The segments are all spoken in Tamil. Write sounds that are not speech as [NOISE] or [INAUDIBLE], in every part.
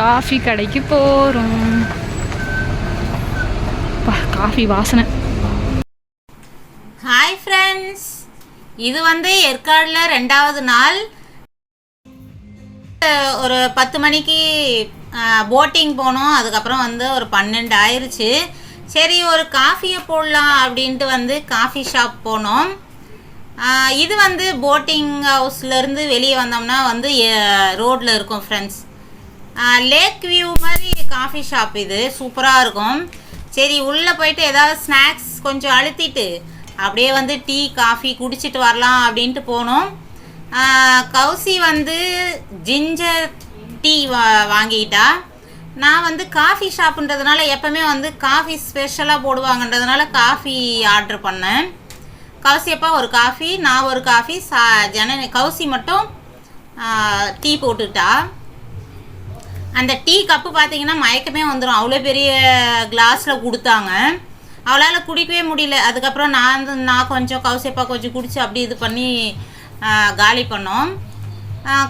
காஃபி கடைக்கு போகிறோம் காஃபி வாசனை. ஹாய் ஃப்ரெண்ட்ஸ் இது வந்து ஏற்காடில் ரெண்டாவது நாள். ஒரு பத்து மணிக்கு போட்டிங் போனோம். அதுக்கப்புறம் வந்து ஒரு பன்னெண்டு ஆயிடுச்சு சரி ஒரு காஃபியை போடலாம் அப்படின்ட்டு வந்து காஃபி ஷாப் போனோம். இது வந்து போட்டிங் ஹவுஸ்லேருந்து வெளியே வந்தோம்னா வந்து ரோட்டில் இருக்கும் ஃப்ரெண்ட்ஸ் லேக் வியூ மாதிரி காஃபி ஷாப் இது. சூப்பராக இருக்கும். சரி உள்ளே போயிட்டு ஏதாவது ஸ்நாக்ஸ் கொஞ்சம் அழுத்திட்டு அப்படியே வந்து டீ காஃபி குடிச்சிட்டு வரலாம் அப்படின்ட்டு போனோம். கௌசி வந்து ஜிஞ்சர் டீ வா வாங்கிட்டா. நான் வந்து காஃபி ஷாப்புன்றதுனால எப்போவுமே வந்து காஃபி ஸ்பெஷலாக போடுவாங்கன்றதுனால காஃபி ஆர்டர் பண்ணேன். கௌசி அப்பா ஒரு காஃபி நான் ஒரு காஃபி சா ஜன கௌசி மட்டும் டீ போட்டுக்கிட்டா அந்த டீ கப்பு பார்த்தீங்கன்னா மயக்கமே வந்துடும் அவ்வளோ பெரிய கிளாஸில் கொடுத்தாங்க. அவளால் குடிக்கவே முடியல. அதுக்கப்புறம் நான் வந்து நான் கொஞ்சம் கவுசேப்பா கொஞ்சம் குடிச்சு அப்படி இது பண்ணி காலி பண்ணோம்.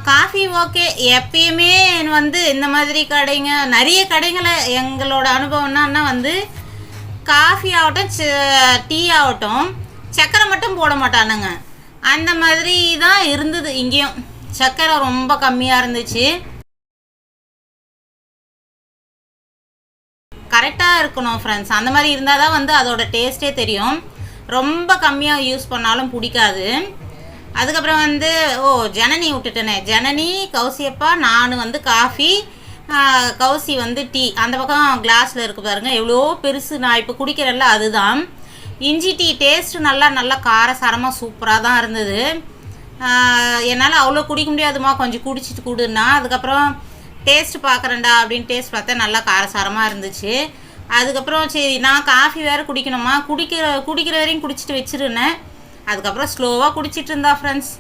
காஃபி ஓகே எப்பயுமே வந்து இந்த மாதிரி கடைங்க நிறைய கடைங்களை எங்களோட அனுபவம்னா வந்து காஃபி ஆகட்டும் ச- டீ ஆகட்டும் சர்க்கரை மட்டும் போட மாட்டானுங்க. அந்த மாதிரி தான் இருந்தது இங்கேயும். சர்க்கரை ரொம்ப கம்மியாக இருந்துச்சு. கரெக்டாக இருக்கணும் ஃப்ரெண்ட்ஸ் அந்த மாதிரி இருந்தால் தான் வந்து அதோட டேஸ்ட்டே தெரியும். ரொம்ப கம்மியாக யூஸ் பண்ணாலும் பிடிக்காது. அதுக்கப்புறம் வந்து ஓ ஜனனி விட்டுட்டேனே. ஜனனி கௌசியப்பா நான் வந்து காஃபி கௌசி வந்து டீ. அந்த பக்கம் கிளாஸில் இருக்கு பாருங்கள் எவ்வளோ பெருசு. நான் இப்போ குடிக்கிறேன்ல அதுதான். இஞ்சி டீ டேஸ்ட் நல்லா நல்லா காரசாரமாக சூப்பராக தான் இருந்தது. என்னால் அவ்வளோ குடிக்க முடியாதுமா கொஞ்சம் குடிச்சிட்டு கொடுன்னா. அதுக்கப்புறம் டேஸ்ட் பார்க்குறேன்டா அப்படின்னு டேஸ்ட் பார்த்தா நல்லா காரசாரமாக இருந்துச்சு. அதுக்கப்புறம் சரி நான் காஃபி வேறு குடிக்கணுமா? குடிக்கிற குடிக்கிற வரையும் குடிச்சிட்டு வச்சிருந்தேன். அதுக்கப்புறம் ஸ்லோவாக குடிச்சிட்டு இருந்தா ஃப்ரெண்ட்ஸ்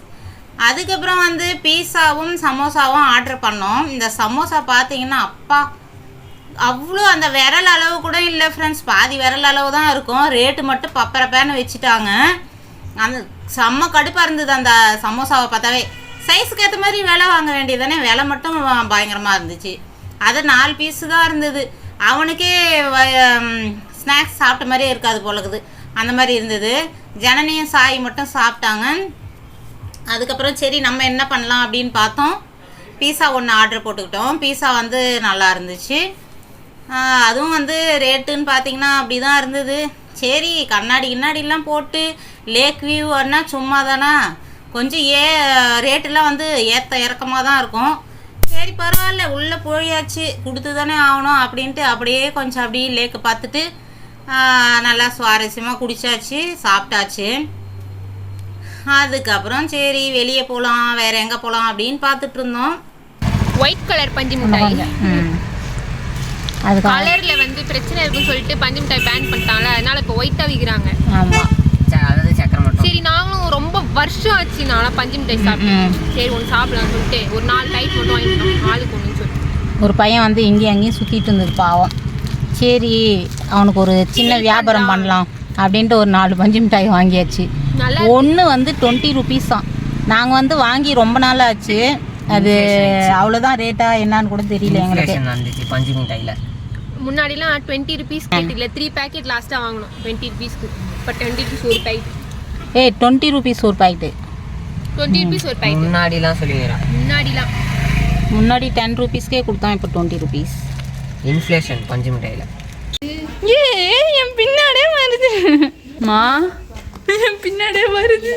அதுக்கப்புறம் வந்து பீஸாவும் சமோசாவும் ஆர்டர் பண்ணோம். இந்த சமோசா பார்த்தீங்கன்னா அப்பா அவ்வளோ அந்த விரல் அளவு கூட இல்லை ஃப்ரெண்ட்ஸ் பாதி விரல் அளவு தான் இருக்கும். ரேட்டு மட்டும் பப்பரப்பேன்னு வச்சுட்டாங்க. அந்த செம்ம கடுப்பாக இருந்தது அந்த சமோசாவை பார்த்தாவே. சைஸுக்கு ஏற்ற மாதிரி விலை வாங்க வேண்டியது தானே விலை மட்டும் பயங்கரமாக இருந்துச்சு. அது நாலு பீஸு தான் இருந்தது. அவனுக்கே ஸ்நாக்ஸ் சாப்பிட்ட மாதிரியே இருக்காது போலக்குது அந்த மாதிரி இருந்தது. ஜனனியும் சாய் மட்டும் சாப்பிட்டாங்க. அதுக்கப்புறம் சரி நம்ம என்ன பண்ணலாம் அப்படின்னு பார்த்தோம். பீஸா ஒன்று ஆர்டர் போட்டுக்கிட்டோம். பீஸா வந்து நல்லா இருந்துச்சு. அதுவும் வந்து ரேட்டுன்னு பார்த்தீங்கன்னா அப்படி தான் இருந்தது. சரி கண்ணாடி கிண்ணாடிலாம் போட்டு லேக் வியூன்னா சும்மா தானா கொஞ்சம் ஏ ரேட்டெல்லாம் வந்து ஏற்ற இறக்கமாக தான் இருக்கும். சரி பரவாயில்ல உள்ளே போயாச்சு கொடுத்து தானே ஆகணும் அப்படின்ட்டு அப்படியே கொஞ்சம் அப்படியே லேக்கை பார்த்துட்டு நல்லா சுவாரஸ்யமாக குடிச்சாச்சு சாப்பிட்டாச்சு. அதுக்கப்புறம் சரி வெளியே போகலாம் வேற எங்கே போகலாம் அப்படின்னு பார்த்துட்டு இருந்தோம். ஒயிட் கலர் பஞ்சு மிட்டாய். கலர்ல வந்து பிரச்சனை இருக்குன்னு சொல்லிட்டு பஞ்சு மிட்டாய் பேன் பண்ணிட்டாங்கல்ல அதனால இப்போ ஒயிட்டா விற்கிறாங்க ஆமாம் சரி நாங்களும் ரொம்ப வருஷம் ஆச்சு நான்லாம் பஞ்சு மிட்டாய் சாப்பிட்டேன் சரி ஒன்று சாப்பிடலாம்னு சொல்லிட்டு ஒரு நாலு டைப் மட்டும் வாங்கிட்டோம் ஆளுக்கு ஒன்றுன்னு சொல்லிட்டு. ஒரு பையன் வந்து இங்கேயும் அங்கேயும் சுற்றிட்டு இருந்தது பாவம். சரி அவனுக்கு ஒரு சின்ன வியாபாரம் பண்ணலாம் அப்படின்ட்டு ஒரு நாலு பஞ்சு மிட்டாய் வாங்கியாச்சு. நல்லா ஒன்று வந்து டுவெண்ட்டி ருபீஸ் தான். நாங்கள் வந்து வாங்கி ரொம்ப நாள் ஆச்சு. அது அவ்வளோதான் ரேட்டா என்னன்னு கூட தெரியல எங்களுக்கு பஞ்சு மிட்டாயில. முன்னாடிலாம் டுவெண்ட்டி ருபீஸ் கேட்டில் த்ரீ பேக்கெட் லாஸ்ட்டாக வாங்கினோம். டுவெண்ட்டி ருபீஸ்க்கு இப்போ டுவெண்ட்டி ருபீஸ் ஒரு பேக்கெட் ஏய் டுவெண்ட்டி ருபீஸ் ஒரு பாக்கெட்டு டுவெண்ட்டி ருபீஸ் ஒரு பேக்கெட் முன்னாடிலாம் சொல்லுவீங்களா முன்னாடிலாம். முன்னாடி டென் ருபீஸ்க்கே கொடுத்தான் இப்போ டுவெண்ட்டி ருபீஸ் இன்ஃப்ளேஷன் பஞ்சு மிட்டாயில. ஏ என் பின்னாடியே வருது. மா என் பின்னாடியே வருது.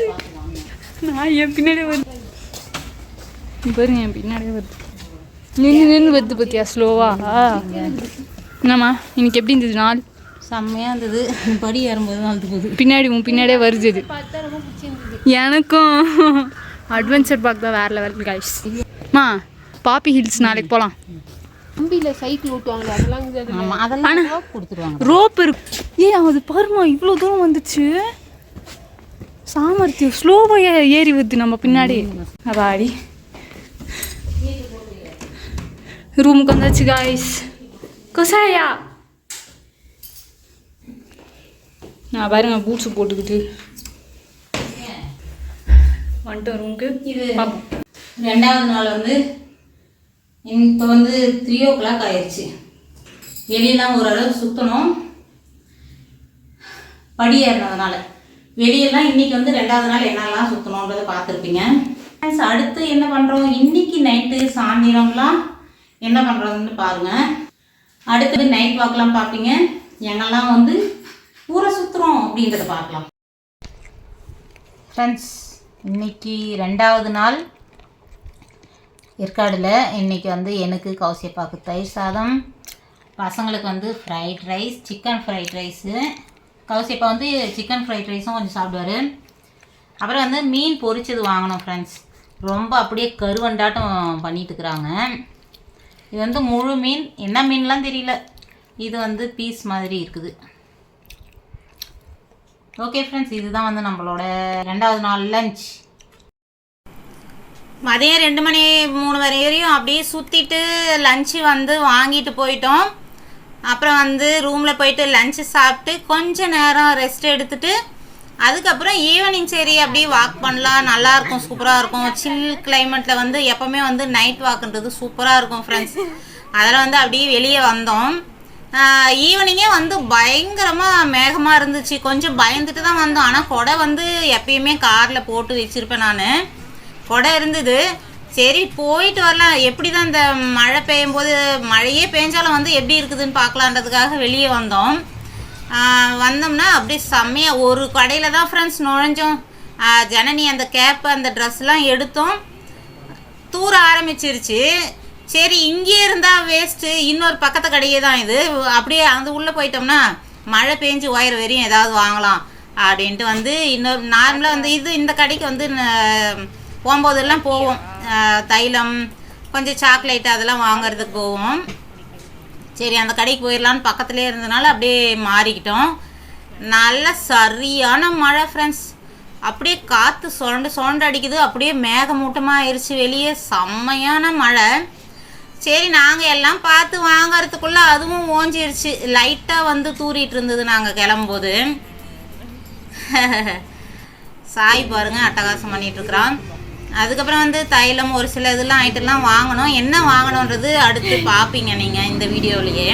நான் என் பின்னாடியே வருது. பாருங்க என் பின்னாடியே வருது. நின்று நின்று வருது பத்தியா ஸ்லோவா என்னம்மா இன்னைக்கு எப்படி இருந்தது நாள்? செம்மையாக இருந்தது. படி ஏறும்போது தான் போகுது. பின்னாடி உன் பின்னாடியே வருது இது. எனக்கும் அட்வென்ச்சர் பார்க் தான் வேற லெவல் கைஸ் மா பாப்பி ஹில்ஸ் நாளைக்கு போகலாம் தம்பியில் சைக்கிள் ஓட்டுவாங்க அதெல்லாம் ஆமாம் அதெல்லாம் கொடுத்துருவாங்க. ரோப் இருக்கு. ஏய் அது பாருமா இவ்வளோ தூரம் வந்துச்சு. சாமர்த்தியம். ஸ்லோவாக ஏறி வருது நம்ம பின்னாடி. அதாடி ரூமுக்கு வந்தாச்சு காய்ஸ் கொசாயா. நான் பாருங்க பூட்ஸ் போட்டுக்கிட்டு. வந்துட்டோம் ரூமுக்கு. பார்ப்போம் ரெண்டாவது நாள் வந்து இப்போ வந்து த்ரீ ஓ கிளாக் ஆயிடுச்சு வெளியெல்லாம் ஓரளவு சுற்றணும் படி ஏறினதுனால. வெளியெல்லாம் இன்னைக்கு வந்து ரெண்டாவது நாள் என்னெல்லாம் சுற்றணுன்றதை பார்த்துருப்பீங்க. அடுத்து என்ன பண்ணுறோம் இன்னைக்கு நைட்டு சாயந்தரம்லாம் என்ன பண்ணுறதுன்னு பாருங்கள் அடுத்தது நைட் வாக்லாம் பார்ப்பீங்க. எங்கெல்லாம் வந்து ஊரை சுற்றுறோம் அப்படின்றத பார்க்கலாம். ஃப்ரெண்ட்ஸ் இன்னைக்கு ரெண்டாவது நாள். ஏற்காடில் இன்னைக்கு வந்து எனக்கு கவுசியப்பாக்கு தயிர் சாதம் பசங்களுக்கு வந்து fried rice chicken fried rice கவுசியப்பா வந்து சிக்கன் ஃப்ரைட் ரைஸும் கொஞ்சம் சாப்பிடுவாரு. அப்புறம் வந்து மீன் பொரிச்சது வாங்கினோம் ஃப்ரெண்ட்ஸ் ரொம்ப அப்படியே கருவண்டாட்டம் பண்ணிட்டு இருக்கிறாங்க. இது வந்து முழு மீன். என்ன மீன்லாம் தெரியல. இது வந்து பீஸ் மாதிரி இருக்குது. ஓகே ஃப்ரெண்ட்ஸ் இதுதான் வந்து நம்மளோட ரெண்டாவது நாள் லஞ்ச் மதியம் ரெண்டு மணி மூணு மணி வரையும் அப்படியே சுற்றிட்டு லஞ்சு வந்து வாங்கிட்டு போயிட்டோம். அப்புறம் வந்து ரூமில் போயிட்டு லஞ்சு சாப்பிட்டு கொஞ்ச நேரம் ரெஸ்ட் எடுத்துட்டு அதுக்கப்புறம் ஈவினிங் சரி அப்படியே வாக் பண்ணலாம். நல்லாயிருக்கும் சூப்பராக இருக்கும். சில் கிளைமேட்டில் வந்து எப்போவுமே வந்து நைட் வாக்குன்றது சூப்பராக இருக்கும் ஃப்ரெண்ட்ஸ் அதில் வந்து அப்படியே வெளியே வந்தோம். ஈவினிங்கே வந்து பயங்கரமாக மேகமாக இருந்துச்சு. கொஞ்சம் பயந்துட்டு தான் வந்தோம். ஆனால் கொடை வந்து எப்பயுமே காரில் போட்டு வச்சுருப்பேன் நான். கொடை இருந்தது. சரி போயிட்டு வரலாம். எப்படி தான் இந்த மழை பெய்யும் போது மழையே பெஞ்சாலும் வந்து எப்படி இருக்குதுன்னு பார்க்கலான்றதுக்காக வெளியே வந்தோம். வந்தோம்னா அப்படியே செம்மையாக ஒரு கடையில் தான் ஃப்ரெண்ட்ஸ் நுழைஞ்சோம். ஜனனி அந்த கேப்பு அந்த ட்ரெஸ்லாம் எடுத்தோம். தூர ஆரம்பிச்சிருச்சு. சரி இங்கே இருந்தால் வேஸ்ட்டு இன்னொரு பக்கத்து கடையே தான் இது. அப்படியே அந்த உள்ளே போயிட்டோம்னா மழை பெஞ்சு உயர வரையும் ஏதாவது வாங்கலாம் அப்படின்ட்டு வந்து இன்னொரு நார்மலாக வந்து இது இந்த கடைக்கு வந்து போகும்போதெல்லாம் போவோம். தைலம் கொஞ்சம் சாக்லேட் அதெல்லாம் வாங்குறதுக்கு போவோம். சரி அந்த கடைக்கு போயிடலான்னு பக்கத்துலேயே இருந்தனால அப்படியே மாறிக்கிட்டோம். நல்ல சரியான மழை ஃப்ரெண்ட்ஸ் அப்படியே காற்று சொண்டு சொண்டு அடிக்குது. அப்படியே மேகமூட்டமாக ஆயிடுச்சு வெளியே. செம்மையான மழை. சரி நாங்கள் எல்லாம் பார்த்து வாங்கறதுக்குள்ளே அதுவும் ஓஞ்சிருச்சு லைட்டாக வந்து தூரிட்டு இருந்தது நாங்கள் கிளம்பும்போது. [LAUGHS] சாய் பாருங்க அட்டகாசம் பண்ணிட்டு இருக்கிறான். அதுக்கப்புறம் வந்து தைலம் ஒரு சில இதெல்லாம் ஐட்டம்லாம் வாங்கணும். என்ன வாங்கணுன்றது அடுத்து பார்ப்பீங்க நீங்கள் இந்த வீடியோலையே.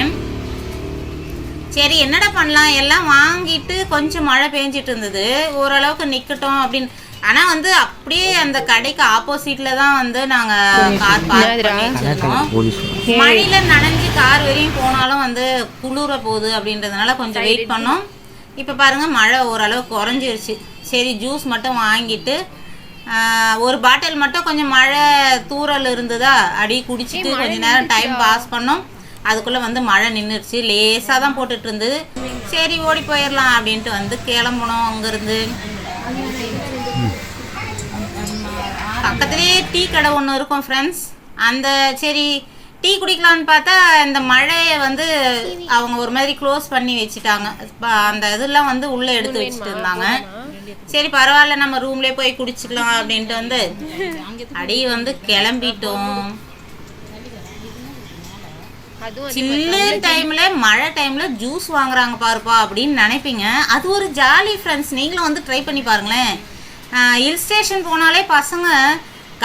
சரி என்னடா பண்ணலாம்? எல்லாம் வாங்கிட்டு கொஞ்சம் மழை பெஞ்சிட்டு இருந்தது. ஓரளவுக்கு நிற்கட்டும் அப்படின்னு. ஆனால் வந்து அப்படியே அந்த கடைக்கு ஆப்போசிட்டில் தான் வந்து நாங்கள் கார் பார்க் பண்ணி வச்சிருந்தோம் மழையில நனைஞ்சு கார் வரையும் போனாலும் வந்து குளிர போகுது அப்படின்றதுனால கொஞ்சம் வெயிட் பண்ணோம். இப்போ பாருங்க மழை ஓரளவு குறைஞ்சிருச்சு. சரி ஜூஸ் மட்டும் வாங்கிட்டு ஆஹ், ஒரு பாட்டில் மட்டும் கொஞ்சம் மழை தூறல் இருந்ததா அடி குடிச்சிட்டு கொஞ்ச நேரம் டைம் பாஸ் பண்ணோம். அதுக்குள்ளே வந்து மழை நின்றுடுச்சு லேசாக தான் போட்டுட்டு இருந்தது. சரி ஓடி போயிடலாம் அப்படின்ட்டு வந்து கிளம்பணும் அங்கேருந்து. பக்கத்துலேயே டீ கடை ஒன்று இருக்கும் ஃப்ரெண்ட்ஸ் அந்த சரி டீ குடிக்கலான்னு பார்த்தா இந்த மழையை வந்து அவங்க ஒரு மாதிரி க்ளோஸ் பண்ணி வச்சுட்டாங்க. அந்த இதெல்லாம் வந்து உள்ளே எடுத்து வச்சுட்டு இருந்தாங்க. சரி பரவாயில்ல நம்ம ரூம்லேயே போய் குடிச்சிக்கலாம் அப்படின்ட்டு வந்து அடி வந்து கிளம்பிட்டோம். சில்லு டைம்ல மழை டைம்ல ஜூஸ் வாங்குறாங்க பாருப்பா அப்படின்னு நினைப்பீங்க. அது ஒரு ஜாலி ஃப்ரெண்ட்ஸ் நீங்களும் வந்து ட்ரை பண்ணி பாருங்களேன். ஹில் ஸ்டேஷன் போனாலே பசங்க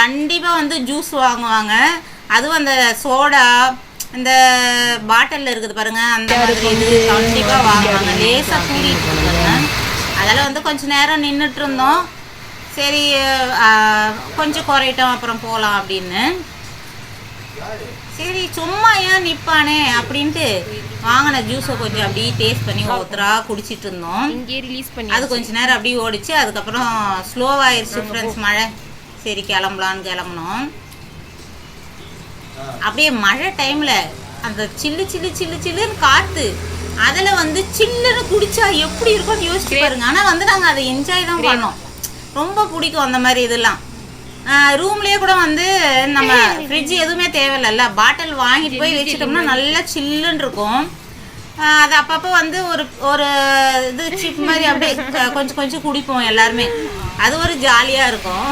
கண்டிப்பாக வந்து ஜூஸ் வாங்குவாங்க. அதுவும் அந்த சோடா இந்த பாட்டிலில் இருக்குது பாருங்க அந்த மாதிரி இது கண்டிப்பாக வாங்குவாங்க. லேசாக கூடிட்டு இருக்காங்க. அதெல்லாம் வந்து கொஞ்ச நேரம் நின்றுட்டு இருந்தோம். சரி கொஞ்சம் குறையிட்டோம் அப்புறம் போகலாம் அப்படின்னு. சரி சும்மா ஏன் நிப்பானே அப்படின்ட்டு வாங்கின ஜூஸை கொஞ்சம் அப்படியே டேஸ்ட் பண்ணி ஒருத்தரா குடிச்சிட்டு இருந்தோம் இங்கே ரிலீஸ் பண்ணி அது கொஞ்ச நேரம் அப்படியே ஓடிச்சு அதுக்கப்புறம் ஸ்லோவாயிருச்சு ஃப்ரெண்ட்ஸ் மழை. சரி கிளம்பலான்னு கிளம்புனோம். அப்படியே மழை டைமில் அந்த சில்லு சில்லு சில்லு சில்லுன்னு காற்று அதில் வந்து சில்லுன்னு குடிச்சா எப்படி இருக்கும்னு யோசிச்சு பாருங்க. ஆனால் வந்து நாங்கள் அதை என்ஜாய் தான் பண்ணோம். ரொம்ப பிடிக்கும் அந்த மாதிரி இதெல்லாம். ரூம்லேயே கூட வந்து நம்ம ஃப்ரிட்ஜ் எதுவுமே தேவையில்லைல்ல. பாட்டில் வாங்கிட்டு போய் வச்சுட்டோம்னா நல்லா சில்லுன்னு இருக்கும். அது அப்பப்போ வந்து ஒரு ஒரு இது சிப் மாதிரி அப்படியே கொஞ்சம் கொஞ்சம் குடிப்போம் எல்லாருமே. அது ஒரு ஜாலியாக இருக்கும்.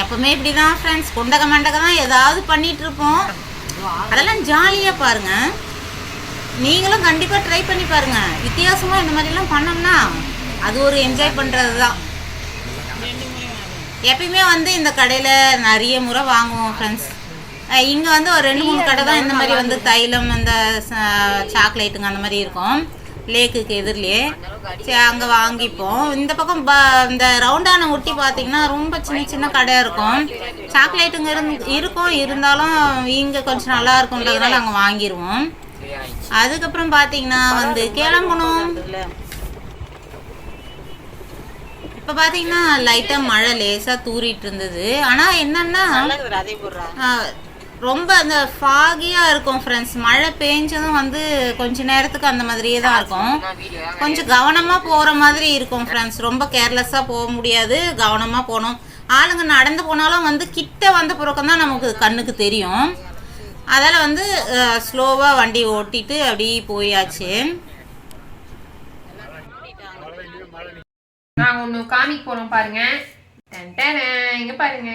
எப்பவுமே இப்படிதான் ஃப்ரெண்ட்ஸ் குண்டக மண்டக தான் ஏதாவது பண்ணிட்டு இருப்போம். அதெல்லாம் ஜாலியாக பாருங்க. நீங்களும் கண்டிப்பாக ட்ரை பண்ணி பாருங்க. வித்தியாசமாக இந்த மாதிரிலாம் பண்ணோம்னா அது ஒரு என்ஜாய் பண்ணுறது தான் எப்பயுமே வந்து இந்த கடையில் நிறைய முறை வாங்குவோம் ஃப்ரெண்ட்ஸ் இங்கே வந்து ஒரு ரெண்டு மூணு கடை தான் இந்த மாதிரி வந்து தைலம் இந்த சாக்லேட்டுங்க அந்த மாதிரி இருக்கும். லேக்குக்கு எதிரிலே சரி அங்கே வாங்கிப்போம். இந்த பக்கம் ப இந்த ரவுண்டான ஒட்டி பார்த்தீங்கன்னா ரொம்ப சின்ன சின்ன கடையாக இருக்கும். சாக்லேட்டுங்க இருந்து இருக்கும். இருந்தாலும் இங்கே கொஞ்சம் நல்லா இருக்கும்ன்றதுனால அங்கே வாங்கிடுவோம் அதுக்கப்புறம் பார்த்தீங்கன்னா வந்து கிளம்பணும் இப்போ பார்த்தீங்கன்னா லைட்டாக மழை லேசாக தூறிட்டு இருந்தது ஆனால் என்னன்னா ரொம்ப அந்த ஃபாகியாக இருக்கும் ஃப்ரெண்ட்ஸ் மழை பெஞ்சதும் வந்து கொஞ்ச நேரத்துக்கு அந்த மாதிரியே தான் இருக்கும். கொஞ்சம் கவனமாக போகிற மாதிரி இருக்கும் ஃப்ரெண்ட்ஸ் ரொம்ப கேர்லெஸ்ஸாக போக முடியாது. கவனமாக போகணும். ஆளுங்க நடந்து போனாலும் வந்து கிட்ட வந்த பிறக்கம் தான் நமக்கு கண்ணுக்கு தெரியும். அதால் வந்து ஸ்லோவாக வண்டி ஓட்டிட்டு அப்படியே போயாச்சு. நாங்க ஒண்ணு காமிக்க போறோம் பாருங்க. இங்க பாருங்க.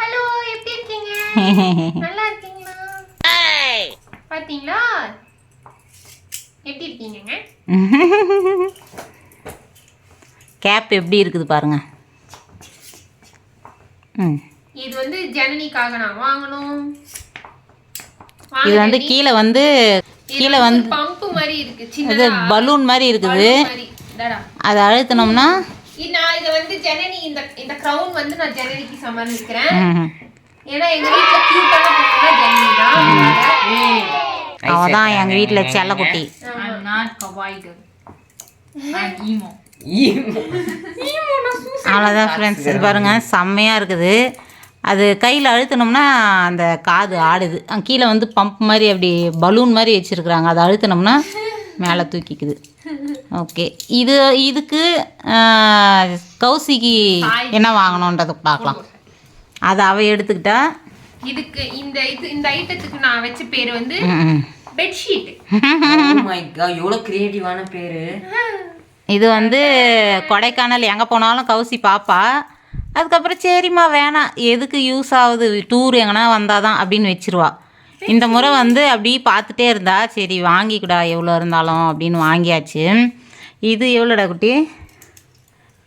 ஹலோ எப்படி இருக்கீங்க? [LAUGHS] நல்லா இருக்கீங்களா? பாத்தீங்களா? எப்படி இருக்கீங்க கேப் [LAUGHS] எப்படி இருக்குது பாருங்க. இது வந்து ஜனனிக்காக நான் வாங்கணும். இது வந்து கீழே வந்து கீழே வந்து பம்பு மாதிரி இருக்கு. இது பலூன் மாதிரி இருக்குது. அதை அழுத்தினோம்னா நான் இதை வந்து ஜனனி இந்த இந்த க்ரௌன் வந்து நான் ஜனனிக்கு சமர்ப்பிக்கிறேன் ஏன்னா எங்க வீட்ல கியூட்டான பொண்ணுனா ஜனனி தான். அதனால அவன் தான் எங்கள் வீட்டில் செல்லக்குட்டி அவ்வளோதான் ஃப்ரெண்ட்ஸ் இது பாருங்க செம்மையாக இருக்குது. அது கையில் அழுத்தினோம்னா அந்த காது ஆடுது. அங்க கீழே வந்து பம்ப் மாதிரி அப்படி பலூன் மாதிரி வச்சுருக்குறாங்க. அதை அழுத்தினோம்னா மேலே தூக்கிக்குது. ஓகே இது இதுக்கு கௌசிக்கு என்ன வாங்கணுன்றதை பார்க்கலாம். அதை அவ எடுத்துக்கிட்டா? இதுக்கு இந்த இது இந்த ஐட்டத்துக்கு நான் வச்ச பேர் வந்து. பெட்ஷீட் எவ்வளோ கிரியேட்டிவான பேரு. இது வந்து கொடைக்கானல். எங்கே போனாலும் கௌசி பாப்பா. அதுக்கப்புறம் சரிம்மா வேணாம். எதுக்கு யூஸ் ஆகுது? டூர் எங்கன்னா வந்தால் தான் அப்படின்னு வச்சிருவா. இந்த முறை வந்து அப்படி பார்த்துட்டே இருந்தா சரி வாங்கிக்கூடா எவ்வளோ இருந்தாலும் அப்படின்னு வாங்கியாச்சு. இது எவ்வளோடா குட்டி?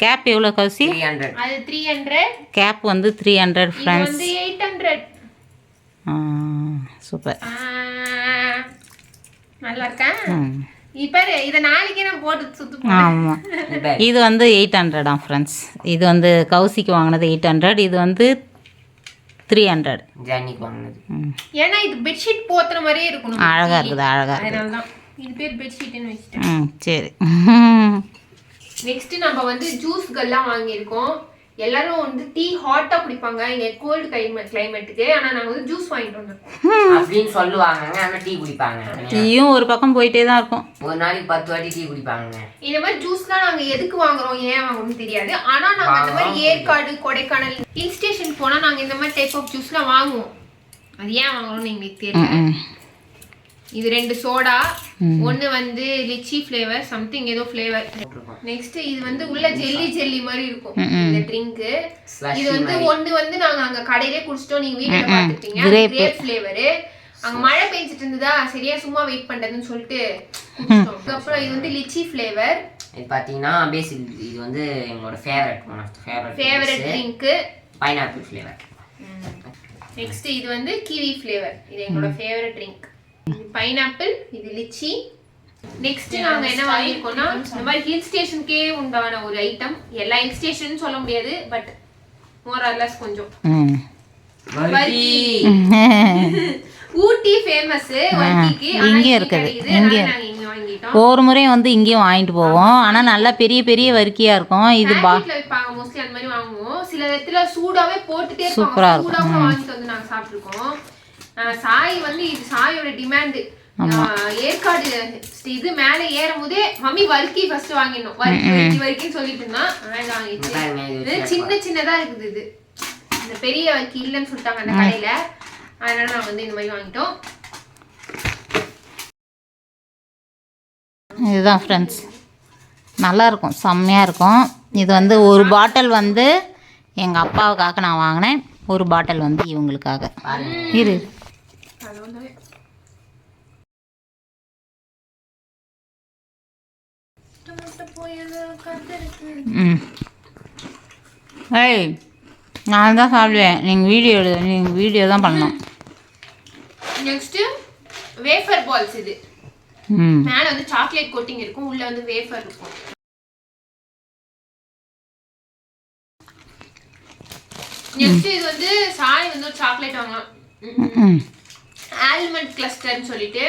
கேப் எவ்வளோ அது த்ரீ ஹண்ட்ரட் கேப் வந்து த்ரீ ஹண்ட்ரட் இது ஃப்ரெண்ட்ஸ் வந்து எயிட் ஹண்ட்ரட் சூப்பர். நல்லா இருக்கேன் இதை நாளைக்கே நான் போட்டு சுத்து ஆமாம் இது வந்து எயிட் ஹண்ட்ரடா ஃப்ரெண்ட்ஸ் இது வந்து கௌசிக்கு வாங்கினது எயிட் ஹண்ட்ரட் இது வந்து த்ரீ ஹண்ட்ரட் ஜானிக்கு வாங்கினது. ம். ஏன்னா இது பெட்ஷீட் போத்துற மாதிரியே இருக்கணும் அழகா இருக்குது அழகா இருக்குது. அதனால தான் இது பேர் பெட்ஷீட்னு வச்சுட்டேன். ம் சரி. நெக்ஸ்ட் நம்ம வந்து ஜூஸ்கள்லாம் வாங்கியிருக்கோம். எல்லாரும் வந்து டீ ஹாட்டா குடிப்பாங்க. இங்க கோல்டு கிளைமேட் கிளைமேட்டுக்கு ஆனா நாங்க வந்து ஜூஸ் வாங்கிட்டு வந்திருக்கோம். [LAUGHS] அப்படின்னு சொல்லுவாங்க ஆனா டீ குடிப்பாங்க. டீயும் ஒரு பக்கம் போயிட்டே தான் இருக்கும். ஒரு நாளைக்கு பத்து வாட்டி டீ குடிப்பாங்க இந்த மாதிரி ஜூஸ்லாம் நாங்க எதுக்கு வாங்குறோம்? ஏன் வாங்குறோம்னு தெரியாது. ஆனா நாங்க இந்த மாதிரி ஏற்காடு கொடைக்கானல் ஹில் ஸ்டேஷன் போனா நாங்க இந்த மாதிரி டைப் ஆஃப் ஜூஸ்லாம் வாங்குவோம். அது ஏன் வாங்குறோம்னு எங்களுக்கு தெரியல. இது ரெண்டு சோடா ஒன்னு வந்து லிச்சி ஃப்ளேவர் சம்திங் ஏதோ ஃப்ளேவர் நெக்ஸ்ட் இது வந்து உள்ள ஜெல்லி ஜெல்லி மாதிரி இருக்கும் இந்த ட்ரிங்க் இது வந்து ஒன்னு வந்து நாங்க அங்க கடையிலே குடிச்சிட்டோம். நீங்க வீட்டுல பாத்துட்டீங்க கிரேப் ஃப்ளேவர் அங்க மழை பெஞ்சிட்டு இருந்ததா சரியா சும்மா வெயிட் பண்றதுன்னு சொல்லிட்டு அதுக்கப்புறம் இது வந்து லிச்சி ஃப்ளேவர் இது பார்த்தீங்கன்னா பேசிக் இது வந்து எங்களோட favourite one of favourite favourite drink pineapple flavour next இது வந்து கிவி ஃப்ளேவர் இது எங்களோட ஃபேவரட் ட்ரிங்க் பைனாப்பிள் இது லிச்சி. நெக்ஸ்ட் நாங்க என்ன வாங்கியிருக்கோம்னா இந்த மாதிரி ஹில் ஸ்டேஷனுக்கே உண்டான ஒரு ஐட்டம் எல்லா ஹில் ஸ்டேஷன் சொல்ல முடியாது பட் மோர் ஆர்லஸ் கொஞ்சம். [LAUGHS] ஊட்டி ஃபேமஸ் இங்க இருக்குது. இங்க ஒவ்வொரு முறையும் வந்து இங்கேயும் வாங்கிட்டு போவோம். ஆனால் நல்லா பெரிய பெரிய வரிக்கையாக இருக்கும். இது பா மோஸ்ட்லி அந்த மாதிரி வாங்குவோம். சில இடத்துல சூடாவே போட்டுட்டே சூப்பரா இருப்பாங்க இருக்கும். வாங்கிட்டு வந்து நாங்க சாப்பிட்டுருக்கோம். ஆஹ் சாய் வந்து இது சாயோட டிமாண்ட் ஏற்காடு இது மேல ஏறும் போதே மம்மி வர்க்கி ஃபர்ஸ்ட் வாங்கிடணும். வர்க்கி வர்க்கி வர்க்கின்னு சொல்லிட்டு இருந்தான் வாங்கிடுச்சு. இது சின்ன சின்னதா இருக்குது இது. இந்த பெரிய வர்க்கி இல்லைன்னு சொல்லிட்டாங்க அந்த கடையில. அதனால நாங்க வந்து இந்த மாதிரி வாங்கிட்டோம். இதுதான் ஃப்ரெண்ட்ஸ் நல்லா இருக்கும். செம்மையாக இருக்கும். இது வந்து ஒரு பாட்டில் வந்து எங்கள் அப்பாவுக்காக நான் வாங்கினேன். ஒரு பாட்டில் வந்து இவங்களுக்காக. இரு. ம். ஏய் நான் தான் சாப்பிடுவேன். நீங்கள் வீடியோ எடு நீங்கள் வீடியோ தான் பண்ணணும். நெக்ஸ்ட்டு வேஃபர் பால்ஸ் இது. ம். மேலே வந்து சாக்லேட் கோட்டிங் இருக்கும் உள்ள வந்து வேஃபர் இருக்கும். நெக்ஸ்ட் இது வந்து சாய் வந்து ஒரு சாக்லேட் வாங்கலாம். ம். ஆல்மண்ட் கிளஸ்டர்னு சொல்லிட்டு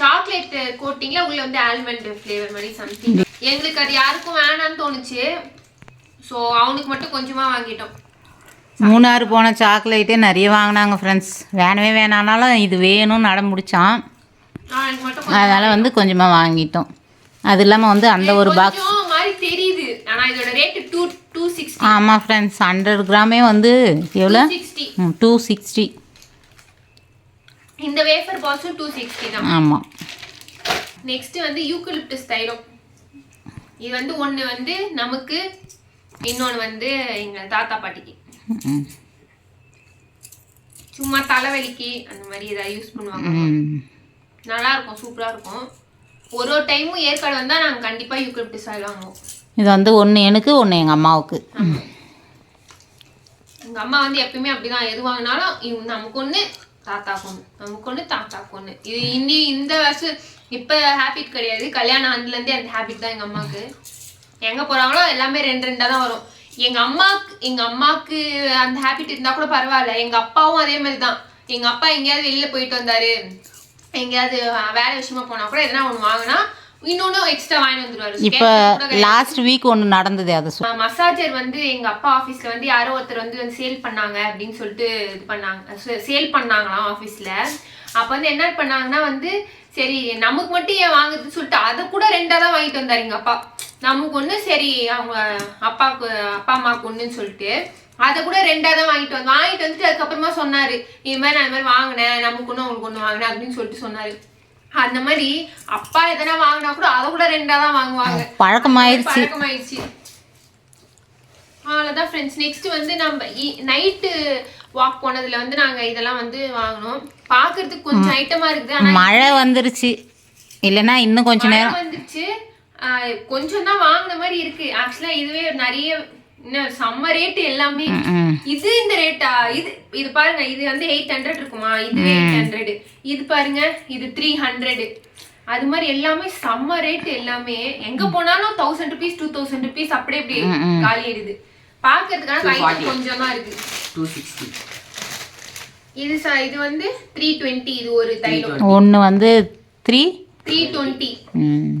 சாக்லேட் கோட்டிங்ல உள்ள வந்து ஆல்மண்ட் ஃப்ளேவர் மாதிரி சம்திங் எங்களுக்கு அது யாருக்கும் வேணாம்னு தோணுச்சு. ஸோ அவனுக்கு மட்டும் கொஞ்சமா வாங்கிட்டோம். மூணாறு போன சாக்லேட்டே நிறைய வாங்கினாங்க ஃப்ரெண்ட்ஸ் வேணவே வேணானாலும் இது வேணும்னு நட முடிச்சான் அதனால் வந்து கொஞ்சமாக வாங்கிட்டோம். அது இல்லாமல் வந்து அந்த ஒரு பாக்ஸ் தெரியுது. ஆனா இதோட ரேட் டூ டூ சிக்ஸ்டி ஆமாம் ஃப்ரெண்ட்ஸ் ஹண்ட்ரட் கிராமே வந்து எவ்வளோ டூ சிக்ஸ்டி இந்த வேஃபர் பால்ஸும் டூ சிக்ஸ்டி தான். ஆமாம் நெக்ஸ்ட் வந்து யூக்கலிப்டஸ் தைலம். இது வந்து ஒன்று வந்து நமக்கு இன்னொன்று வந்து எங்கள் தாத்தா பாட்டிக்கு. சும்மா தலைவலிக்கு அந்த மாதிரி ஏதாவது யூஸ் பண்ணுவாங்க. நல்லா இருக்கும் சூப்பராக இருக்கும். ஒரு ஒரு டைமும் ஏற்காடு வந்தால் நாங்கள் கண்டிப்பாக யூக்கலிப்டஸ் ஆயில் வாங்குவோம். இது வந்து ஒன்று எனக்கு ஒன்று எங்கள் அம்மாவுக்கு. எங்கள் அம்மா வந்து எப்பயுமே அப்படிதான். எது வாங்கினாலும் நமக்கு ஒன்று தாத்தா பொண்ணு. நமக்கு ஒன்று தாத்தா பொண்ணு. இது இனி இந்த வருஷம் இப்போ ஹேபிட் கிடையாது. கல்யாணம் ஆண்டுலேருந்தே அந்த ஹேபிட் தான் எங்கள் அம்மாவுக்கு எங்கே போகிறாங்களோ எல்லாமே ரெண்டு ரெண்டாக தான் வரும். எங்கள் அம்மாவுக்கு எங்கள் அம்மாவுக்கு அந்த ஹேபிட் இருந்தால் கூட பரவாயில்ல. எங்கள் அப்பாவும் அதே மாதிரி தான். எங்கள் அப்பா எங்கேயாவது வெளியில் போயிட்டு வந்தார். எங்கேயாவது வேலை விஷயமா போனால் கூட எதனா ஒன்று வாங்கினா இன்னொன்று எக்ஸ்ட்ரா வாங்கிட்டு வந்துருவாரு. இப்போ. லாஸ்ட் வீக் ஒன்று நடந்தது அதை மசாஜர் வந்து எங்க அப்பா ஆபீஸ்ல வந்து யாரோ ஒருத்தர் வந்து சேல் பண்ணாங்க அப்படின்னு சொல்லிட்டு இது பண்ணாங்க. சேல் பண்ணாங்களாம் ஆபீஸ்ல அப்ப வந்து என்ன பண்ணாங்கன்னா வந்து சரி நமக்கு மட்டும் ஏன் வாங்குறதுன்னு சொல்லிட்டு அதை கூட ரெண்டா தான் வாங்கிட்டு வந்தாரு எங்க அப்பா. நமக்கு ஒண்ணு சரி அவங்க அப்பாவுக்கு அப்பா அம்மாவுக்கு ஒண்ணுன்னு சொல்லிட்டு அதை கூட ரெண்டா தான் வாங்கிட்டு வந்து வாங்கிட்டு வந்துட்டு அதுக்கப்புறமா சொன்னாரு இது மாதிரி நான் இந்த மாதிரி வாங்கினேன் நமக்கு ஒண்ணு உங்களுக்கு ஒண்ணு வாங்கினேன் அப்படின்னு சொல்லிட்டு சொன்னாரு. அந்த மாதிரி அப்பா எதனா வாங்கினா கூட அதை கூட ரெண்டா தான் வாங்குவாங்க. பழக்கமாயிருச்சு. பழக்கமாயிடுச்சு அவ்வளோதான் ஃப்ரெண்ட்ஸ் நெக்ஸ்ட் வந்து நம்ம நைட்டு வாக் போனதுல வந்து நாங்க இதெல்லாம் வந்து வாங்கினோம். பார்க்கிறதுக்கு கொஞ்சம் ஐட்டமா இருக்குது. ஆனா மழை வந்துருச்சு. இல்லைன்னா இன்னும் கொஞ்ச நேரம். வந்துச்சு ஆஹ் கொஞ்சம் தான் வாங்கின மாதிரி இருக்கு. ஆக்சுவலா இதுவே நிறைய செம்ம ரேட் எல்லாமே இது இந்த ரேட்டா இது இது பாருங்க இது வந்து எயிட் ஹண்ட்ரட் இருக்குமா? இது எயிட் ஹண்ட்ரட் இது பாருங்க இது த்ரீ ஹண்ட்ரட் அது மாதிரி எல்லாமே செம்ம ரேட் எல்லாமே. எங்க போனாலும் thousand rupees two thousand rupees அப்படியே அப்படியே காலி ஆயிடுது பாக்குறதுக்கான ஐட்டம் கொஞ்சம் தான் இருக்கு. டூ சிக்ஸ்டி இது இது வந்து த்ரீ டுவெண்ட்டி இது ஒரு தைலம். ஒன்று வந்து த்ரீ த்ரீ டுவெண்ட்டி ம்.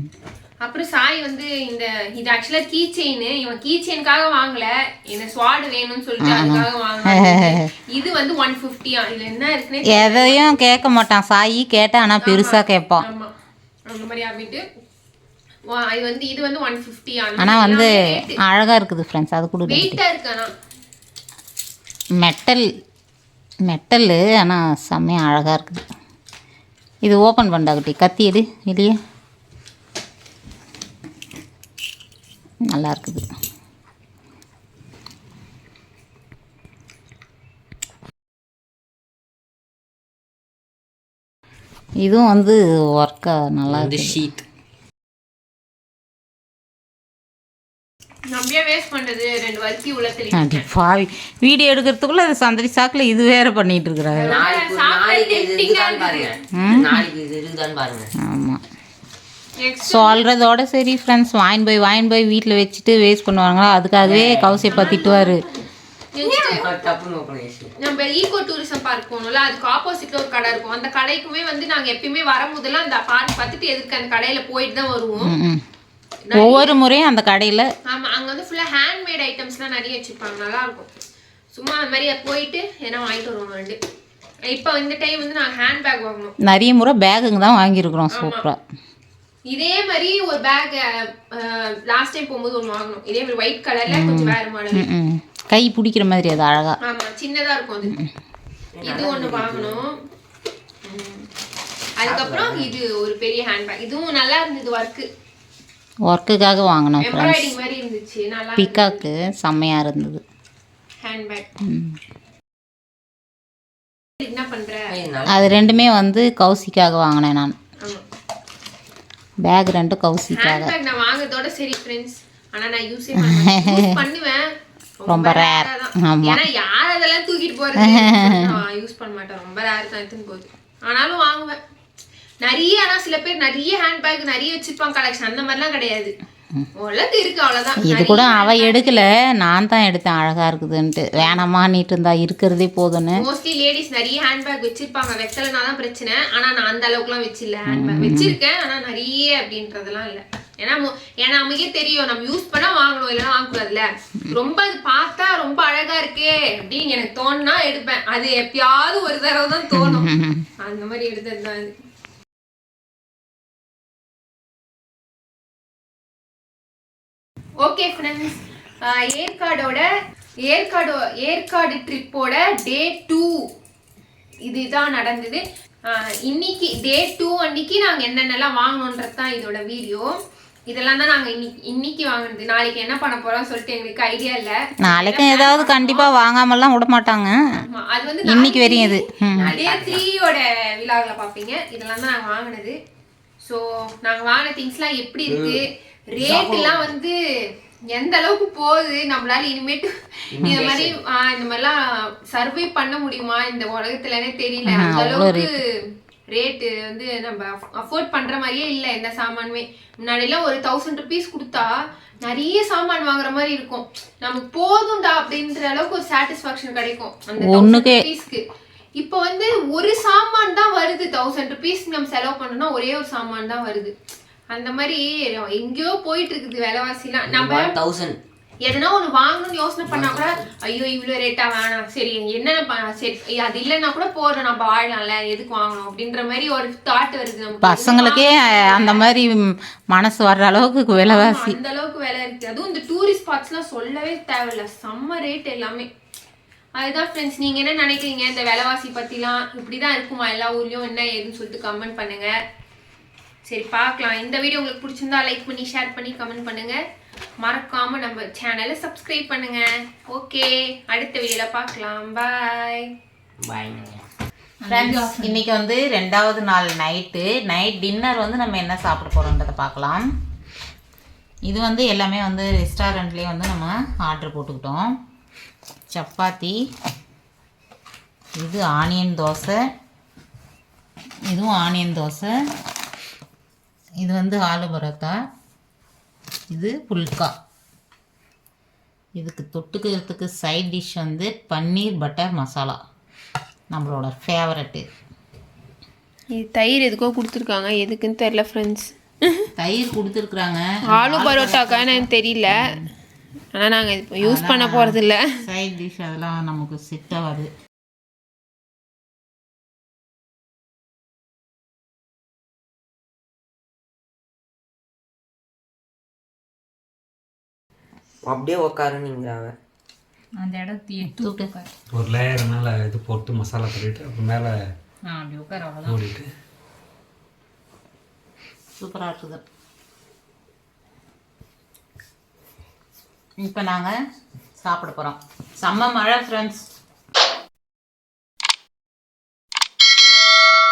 அப்புறம் சாய் வந்து இந்த இது ஆக்சுவலா கீ செயின் இவன் கீ செயின்காக வாங்கல. இந்த ஸ்வாடு வேணும்னு சொல்லிட்டு அதுக்காக வாங்கினான் இது வந்து ஒன் ஃபிஃப்டியா இதுல என்ன இருக்குன்னே எதையும் கேட்க மாட்டான். சாயி கேட்டால் ஆனால் பெருசாக கேட்பான். அந்த மாதிரி இது வந்து இது வந்து ஒன் ஃபிஃப்டி ஆனால் வந்து அழகாக இருக்குது ஃப்ரெண்ட்ஸ் அது கூட வெயிட்டா இருக்கு ஆனா. மெட்டல் மெட்டல் ஆனால் செம்மையாக அழகாக இருக்குது. இது ஓப்பன் பண்ணாகுட்டி கத்தி எடு இல்லையே நல்லா இருக்குது. இதுவும் வந்து ஒர்க்காக நல்லா வந்து இருக்குது. ஷீட் பாவி. வீடியோ எடுக்கிறதுக்குள்ள அது சந்தடி சாக்கில் இது வேற பண்ணிட்டு பாருங்க. ஆமாம் சொல்கிறதோட சரி ஃப்ரெண்ட்ஸ் வாங்கி போய் வாங்கி போய் வீட்டில் வச்சுட்டு வேஸ்ட் பண்ணுவாங்களா? அதுக்காகவே ஓப்பன் ஆயிடுச்சு நம்ம ஈகோ டூரிசம் பார்க் போகணும்ல அதுக்கு ஆப்போசிட்ல ஒரு கடை இருக்கும். அந்த கடைக்குமே வந்து நாங்க எப்பயுமே வரும்போதெல்லாம் அந்த பார்க் பார்த்துட்டு எதுக்கு அந்த கடையில போயிட்டு தான் வருவோம். ஒவ்வொரு முறையும் அந்த கடையில்? ஆமா அங்க வந்து ஃபுல்லா ஹேண்ட்மேட் ஐட்டம்ஸ்லாம் நிறைய வச்சிருப்பாங்க நல்லா இருக்கும் சும்மா அந்த மாதிரி போயிட்டு என்ன வாங்கிட்டு வருவோம் ரெண்டு இப்போ இந்த டைம் வந்து நாங்கள் ஹேண்ட் பேக் வாங்கணும். நிறைய முறை பேகுங்க தான் வாங்கியிருக்கிறோம் சூப்பராக இதே மாதிரி ஒரு பேக் லாஸ்ட் டைம் போகும்போது ஒன்று வாங்கணும். இதே மாதிரி ஒயிட் கலர்ல கொஞ்சம் வேற மாடல் ம் கை பிடிக்கிற மாதிரி அது அழகா. ஆமா சின்னதா இருக்கும் அது. இது ஒண்ணு வாங்கணும். அதுக்கப்புறம் இது ஒரு பெரிய ஹேண்ட் பேக் இதுவும் நல்லா இருந்தது ஒர்க்கு ஒர்க்குக்காக வாங்கினோம் ஃப்ரெண்ட்ஸ் எம்ப்ராய்டிங் மாதிரி இருந்துச்சு. நல்லா பிக்காக்கு செம்மையாக இருந்தது. ஹேண்ட் பேக் அது ரெண்டுமே வந்து கௌசிக்காக வாங்கினேன் நான். பேக் ரெண்டும் ஹேண்ட் பேக் நான் வாங்குறதோட சரி ஃப்ரெண்ட்ஸ் ஆனா நான் யூஸே பண்ண யூஸ் பண்ணுவேன். ரொம்ப ரேர். ஆமாம் ஏன்னா யார் அதெல்லாம் தூக்கிட்டு போறது? [LAUGHS] யூஸ் பண்ண மாட்டேன் ரொம்ப ரேர் தான் எடுத்துன்னு போகுது ஆனாலும் வாங்குவேன். நிறைய ஆனா சில பேர் நிறைய ஹேண்ட்பேக் நிறைய வச்சிருப்பாங்க கலெக்ஷன் அந்த மாதிரிலாம் கிடையாது. இது கூட அவ எடுக்கல. நான் தான் எடுத்தேன் அழகா இருக்குதுன்ட்டு. வேணாமான்னுட்டு இருந்தா இருக்கிறதே போதும்னு. மோஸ்ட்லி லேடிஸ் நிறைய ஹேண்ட்பேக் வச்சிருப்பாங்க. வைக்கலனா தான் பிரச்சனை. ஆனா நான் அந்த அளவுக்குலாம் வச்சில்ல. ஹேண்ட்பேக் வச்சிருக்கேன். ஆனா நிறைய அப்படின்றதெல்லாம் இல்ல. ஏன்னா ஏன்னா நமக்கே தெரியும். நம்ம யூஸ் பண்ணா வாங்கணும் இல்லைன்னா வாங்கக்கூடாதுல்ல. ரொம்ப அது பார்த்தா ரொம்ப அழகா இருக்கே அப்படின்னு எனக்கு தோணுனா எடுப்பேன். அது எப்பயாவது ஒரு தடவை தான் தோணும். [LAUGHS] அந்த மாதிரி எடுத்தது தான் ஓகே ஃப்ரெண்ட்ஸ் ஏற்காடோட ஏற்காடு ஏற்காடு ட்ரிப்போட டே டூ இதுதான் நடந்தது. இன்னைக்கு டே டூ அன்னைக்கு நாங்கள் என்னென்னலாம் வாங்கணுன்றது தான் இதோட வீடியோ இதெல்லாம் தான் நாங்கள் இன்னைக்கு இன்னைக்கு வாங்கினது. நாளைக்கு என்ன பண்ண போறோம் சொல்லிட்டு எங்களுக்கு ஐடியா இல்லை. நாளைக்கும் ஏதாவது கண்டிப்பா வாங்காமலாம் விட மாட்டாங்க. ஆமா, அது வந்து இன்னைக்கு வரையும் இது. டே த்ரீயோட விழாவில் பார்ப்பீங்க இதெல்லாம் தான் நாங்கள் வாங்கினது. ஸோ நாங்கள் வாங்கின திங்ஸ்லாம் எப்படி இருக்கு ரேட்லாம் வந்து எந்த அளவுக்கு போகுது நம்மளால இனிமேட்டு இந்த மாதிரி இந்த மாதிரிலாம் சர்வே பண்ண முடியுமா? இந்த உலகத்துலனே தெரியல. அந்த அளவுக்கு ரேட்டு வந்து நம்ம அஃபோர்ட் பண்ற மாதிரியே இல்லை எந்த சாமானுமே. முன்னாடிலாம் ஒரு தௌசண்ட் ருபீஸ் கொடுத்தா நிறைய சாமான் வாங்குற மாதிரி இருக்கும். நமக்கு போதும்டா அப்படின்ற அளவுக்கு ஒரு சாட்டிஸ்ஃபேக்ஷன் கிடைக்கும். அந்த ஒண்ணுக்கே. ருபீஸ்க்கு இப்போ வந்து ஒரு சாமான் தான் வருது. தௌசண்ட் ருபீஸ் நம்ம செலவு பண்ணோம்னா ஒரே ஒரு சாமான் தான் வருது. அந்த மாதிரி எங்கேயோ போயிட்டு இருக்குது விலைவாசிலாம். நம்ம தௌசண்ட் எதனா ஒன்று வாங்கணும்னு யோசனை பண்ணா கூட ஐயோ இவ்வளோ ரேட்டா வேணாம். சரி என்னென்ன சரி அது இல்லைன்னா கூட போதும். நம்ம வாழலாம்ல எதுக்கு வாங்கணும்? அப்படின்ற மாதிரி ஒரு தாட் வருது நமக்கு. பசங்களுக்கே அந்த மாதிரி மனசு வர்ற அளவுக்கு விலைவாசி. அந்த அளவுக்கு விலை இருக்கு. அதுவும் இந்த டூரிஸ்ட் ஸ்பாட்ஸ்லாம் சொல்லவே தேவையில்ல. செம்ம ரேட் எல்லாமே. அதுதான் ஃப்ரெண்ட்ஸ் நீங்க என்ன நினைக்கிறீங்க? இந்த விலைவாசி பத்திலாம் இப்படிதான் இருக்குமா? எல்லா ஊர்லயும் என்ன ஏதுன்னு சொல்லிட்டு கமெண்ட் பண்ணுங்க. சரி பார்க்கலாம். இந்த வீடியோ உங்களுக்கு பிடிச்சிருந்தா லைக் பண்ணி ஷேர் பண்ணி கமெண்ட் பண்ணுங்க. மறக்காம நம்ம சேனலை சப்ஸ்கிரைப் பண்ணுங்க. ஓகே அடுத்த வீடியோல பார்க்கலாம். பாய் பாய்ங்க ஃப்ரெண்ட்ஸ் இன்னைக்கு வந்து ரெண்டாவது நாள் நைட்டு நைட் டின்னர் வந்து நம்ம என்ன சாப்பிட போகிறோன்றதை பார்க்கலாம். இது வந்து எல்லாமே வந்து ரெஸ்டாரண்ட்லேயே வந்து நம்ம ஆர்டர் போட்டுக்கிட்டோம். சப்பாத்தி இது ஆனியன் தோசை இதுவும் ஆனியன் தோசை. இது வந்து ஆலு பரோட்டா. இது புல்கா. இதுக்கு தொட்டுக்கிறதுக்கு சைட் டிஷ் வந்து பன்னீர் பட்டர் மசாலா. நம்மளோட ஃபேவரட்டு இது தயிர் எதுக்கோ கொடுத்துருக்காங்க. எதுக்குன்னு தெரியல ஃப்ரெண்ட்ஸ் தயிர் கொடுத்துருக்குறாங்க. ஆலு பரோட்டாக்கா எனக்கு தெரியல. ஆனால் நாங்கள் இப்போ யூஸ் பண்ண போகிறது இல்லை சைட் டிஷ் அதெல்லாம் நமக்கு செட் ஆகாது. அப்படியே உக்காருன்னு அவ. அந்த இடம் தூட்டு ஒரு லேயர் மேலே இது போட்டு மசாலா பண்ணிட்டு அப்புறம் மேலே அப்படி உட்கார அவ்வளோதான் மூடிட்டு. சூப்பராக இருக்குது. இப்போ நாங்கள் சாப்பிட போகிறோம் செம்ம மழை ஃப்ரெண்ட்ஸ்